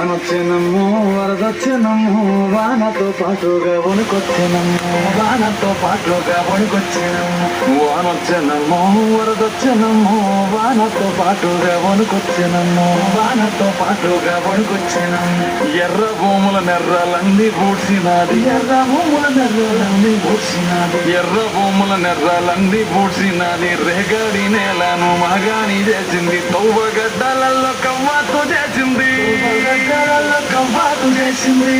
వానొచ్చెనమ్ము వరదొచ్చెనమ్ము వానతో పాటుగా వణుకొచ్చెనమ్ము వానతో పాటుగా వణుకొచ్చెనమ్ము. వానొచ్చెనమ్ము వరదొచ్చెనమ్ము వానతో పాటుగా వణుకొచ్చెనమ్ము వానతో పాటుగా వణుకొచ్చెనమ్ము. ఎర్ర భూముల నెర్రలన్నీ పూడ్చినాది. ఎర్ర భూముల నెర్రలన్నీ పూడ్చినాది. ఎర్ర భూముల నెర్రలన్నీ పూడ్చినాది. రేగడి నేలను మగాని చేసింది. తవ్వగడ్డలలో చేసింది కవ్వాతో చేసింది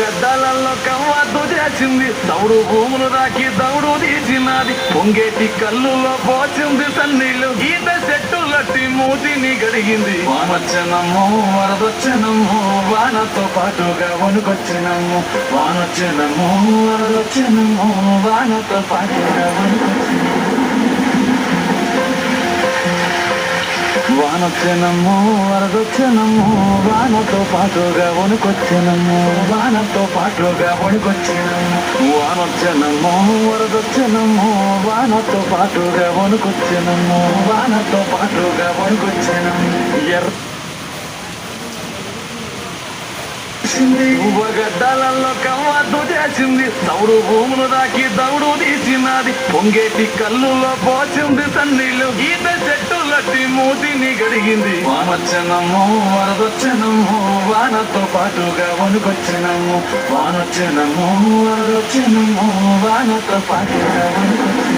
గడ్డలలో కవ్వాతో చేసింది. దౌడు భూములు రాకి దౌడు తీసినది. పొంగేటి కళ్ళులో పోచింది సన్నీళ్ళు. గీత చెట్టులట్టి మూతిని గడిగింది. వానొచ్చనము వరదొచ్చనము వానతో పాటుగా వణుకొచ్చినమ్ము. వానొచ్చనము వరదొచ్చనము వానతో పాటుగా వణుకొచ్చినమ్ము. వానొచ్చినము వరదొచ్చినము వానతో పాటుగా వణుకొచ్చినము వానతో పాటుగా వణుకొచ్చినము వానొచ్చినము వరదొచ్చినము వానతో పాటుగా వణుకొచ్చినము వానతో పాటుగా వణుకొచ్చినము ఎర్ర చేసింది గడ్డలలో చేసింది. దౌడు భూములు దాకి దౌడు తీసినది. పొంగేటి కళ్ళులో పోచింది సన్నీళ్ళు గీత చెట్టులట్టి మూతిని గడిగింది. వానొచ్చనము వరదొచ్చనము వానతో పాటుగా వణుకొచ్చనము వానొచ్చనము వరదొచ్చనము వానతో పాటుగా వణుకొచ్చనమ్ము.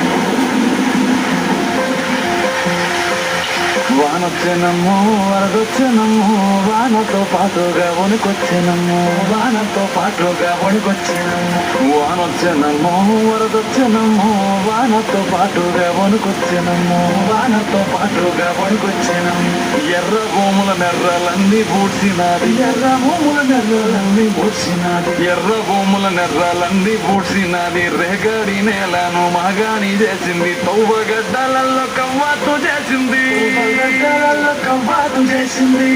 వానొచ్చినము వరదొచ్చినము వానతో పాటుగా వణుకొచ్చెనమ్ము వానతో పాటుగా వణుకొచ్చెనమ్ము. వానొచ్చినము వరదొచ్చినము వానతో పాటుగా వణుకొచ్చెనమ్ము వానతో పాటుగా వణుకొచ్చెనమ్ము ఎర్ర భూముల నెర్రలన్నీ పూడ్చినాది. ఎర్ర భూముల నెర్రలన్నీ పూడ్చినాది. ఎర్ర భూముల నెర్రలన్నీ పూడ్చినాది. రేగడి నేలను మగాని చేసింది. తవ్వగడ్డలలో కవ్వాతో చేసింది. కవ్వాతు చేసింది.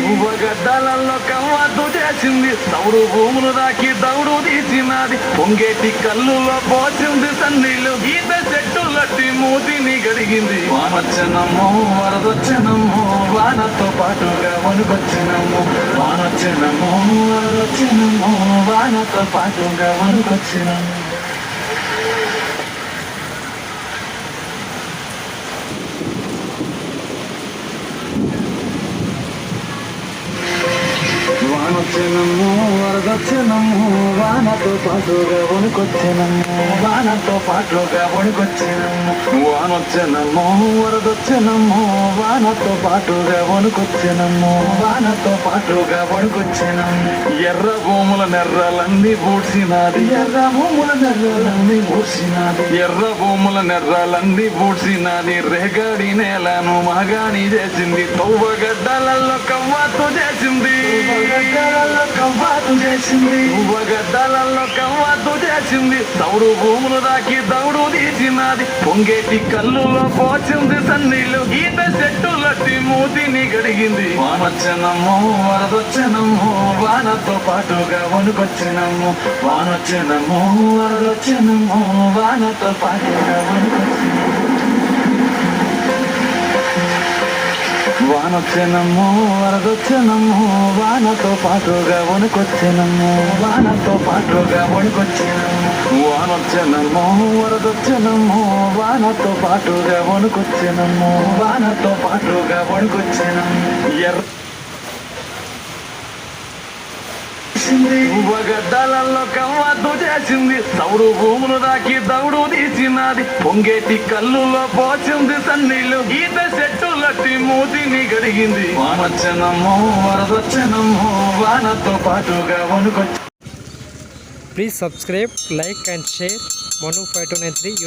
గడ్డలలో కవ్వాతు చేసింది. దౌడు భూములు దాకి దౌడు తీసినది. పొంగేటి కళ్ళులో పోసింది సన్నీళ్ళు. గీత చెట్టులట్టి మూతిని గడిగింది వానొచ్చనమ్మో వరదొచ్చనమ్మో వానతో పాటుగా వణుకొచ్చినమ్ము. వానొచ్చనమ్మో వరదొచ్చనమ్మో వానతో పాటుగా వణుకొచ్చినమ్ము. వానొచ్చనమ్మో వరదొచ్చెనమ్ము వానతో పాటుగా వణుకొచ్చెనమ్ము వానతో పాటుగా వణుకొచ్చెనమ్ము వానొచ్చెనమ్ము వరదొచ్చెనమ్ము. వానతో పాటుగా వణుకొచ్చెనమ్ము వానతో పాటుగా వణుకొచ్చెనమ్ము ఎర్ర భూముల నెర్రలన్నీ పూడ్చినాది. ఎర్ర భూముల నెర్రలన్నీ పూడ్చినాది. ఎర్ర భూముల నెర్రలన్నీ పూడ్చినాది. రేగడి నేలను మగాని చేసింది. తవ్వగడ్డలలో కవ్వాతో చేసింది. కవ్వాతు చేసింది. గడ్డలలో కవ్వద్దు చేసింది. దౌడు భూములు దాకి దౌడు తీసినది. పొంగేటి కళ్ళులో పోచింది. సన్నీళ్ళు ఈత చెట్టులట్టి మూతిని గడిగింది. వానొచ్చనమ్ము వరదొచ్చనమ్ము వానతో పాటుగా వణుకొచ్చినమ్ము. వానొచ్చనమ్ము వరదొచ్చనమ్ము వానతో పాటుగా వణుకొచ్చినమ్ము. వానొచ్చినము వరదొచ్చినము వానతో పాటుగా వణుకొచ్చినము వానతో పాటుగా వణుకొచ్చినము వానొచ్చినము వరదొచ్చినము వానతో పాటుగా వణుకొచ్చినము వానతో పాటుగా వణుకొచ్చినము ఎర్ర చేసింది. ఉపగడ్డలలో కవ్వద్దు చేసింది. దౌడు భూములు దాకి దౌడు తీసినది. పొంగేటి కళ్ళులో పోసింది. సన్నీళ్ళు గీత చెట్టులట్టి మూతిని గడిగింది. వానొచ్చనమ్ము వరదొచ్చనమ్మో వానతో పాటుగా వణుకొచ్చి and share like and share. Manu 5293